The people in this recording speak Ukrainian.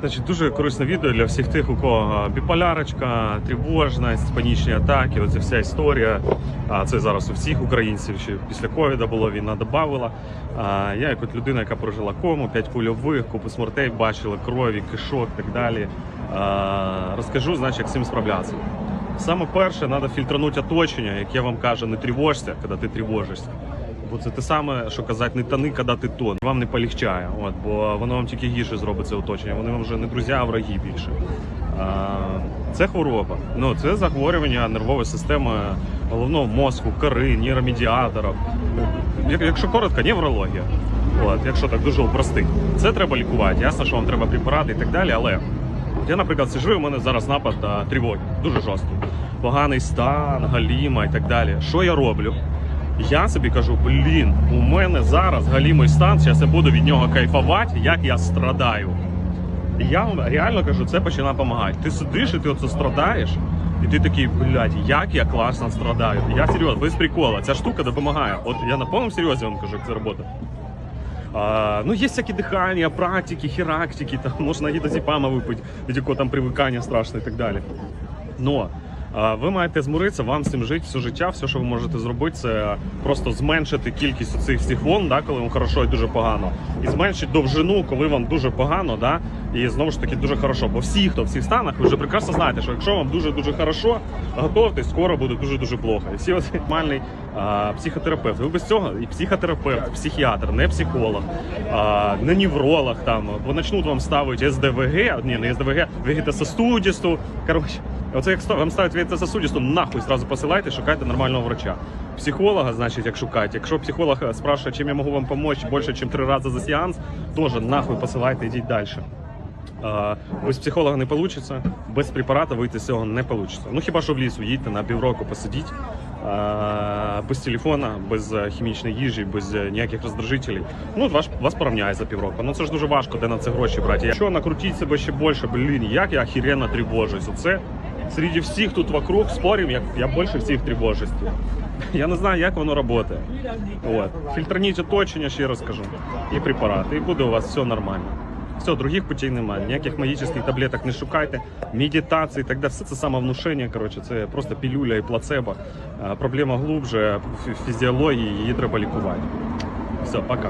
Значить, дуже корисне відео для всіх тих, у кого біполярочка, тривожність, панічні атаки. Оця вся історія. А це зараз у всіх українців. Ще після ковіда було війна додавала. А я, як от людина, яка прожила кому, 5 кульових, купу смертей бачила, крові, кишок і так далі. Розкажу, значить, як з цим справлятися. Саме перше, треба фільтранути оточення, яке вам каже, не тривожся, коли ти тривожишся. Бо це те саме, що казати не тони, коли ти тон. Вам не полегчає, от, бо воно вам тільки гірше зробить це оточення. Вони вам вже не друзі, а враги більше. Це хвороба. Ну, це захворювання нервової системи головного мозку, кори, нейромедіаторів. Як- Якщо коротко, неврологія. От, якщо так дуже упростити. Це треба лікувати. Ясно, що вам треба препарати і так далі, але я, наприклад, сиджу, і у мене зараз напад а, тривоги, дуже жорсткий. Поганий стан, галіма і так далі. Що я роблю? Я собі кажу, блін, у мене зараз галімий стан, зараз я буду від нього кайфувати, як я страдаю. І я вам реально кажу, це починає допомагати. Ти сидиш і ти оце страдаєш, і ти такий, блядь, як я класно страдаю. Я серйозно, без прикола, ця штука допомагає. От я на повному серйозі вам кажу, як це робота. А, ну, є всякі дихання, практики, хірактики, там можна гідозіпама випити, від якого там привикання страшне і так далі. Но ви маєте змиритися, вам з цим жити все життя. Все, що ви можете зробити, це просто зменшити кількість цих всіх волн, да, коли вам хорошо і дуже погано, і зменшити довжину, коли вам дуже погано, да, і знову ж таки дуже хорошо. Бо всі, хто в цих станах, ви вже прекрасно знаєте, що якщо вам дуже дуже хорошо, готовтесь, скоро буде дуже дуже плохо. І всі оці нормальний психотерапевт. Ви без цього і психотерапевт, психіатр, не психолог, а, не невролог там, бо почнуть вам ставити СДВГ, ні, не СДВГ, вегетососудисту. Коротше, оце як вам ставить вегетососудисту, нахуй зразу посилайте, шукайте нормального врача. Психолога, значить, як шукати. Якщо психолог е, спрашиває, чим я можу вам допомогти більше, ніж три рази за сеанс, теж нахуй посилайте, йдіть далі. Без психолога не вийде, без препарата вийти з цього не вийде. Ну хіба що в ліс уїдьте на півроку посидіть, без телефона, без е, хімічної їжі, без е, ніяких роздражителей. Ну, вас, вас порівняє за півроку. Ну це ж дуже важко, де на це гроші брати. Якщо накрутіть себе ще більше, блін, як я охеренно тривожусь. Оце серед всіх тут вокруг спорим, як я більше всіх тривожусь. тут. Я не знаю, як воно працює. От. Фільтрніть оточення, ще раз кажу, і препарати, і буде у вас все нормально. Все, других путей немає. Ніяких магічних таблеток не шукайте, медитації і так далі. Все це самовнушення, коротше, це просто пілюля і плацебо. А, Проблема глубже, фі- фізіології, її треба лікувати. Все, пока.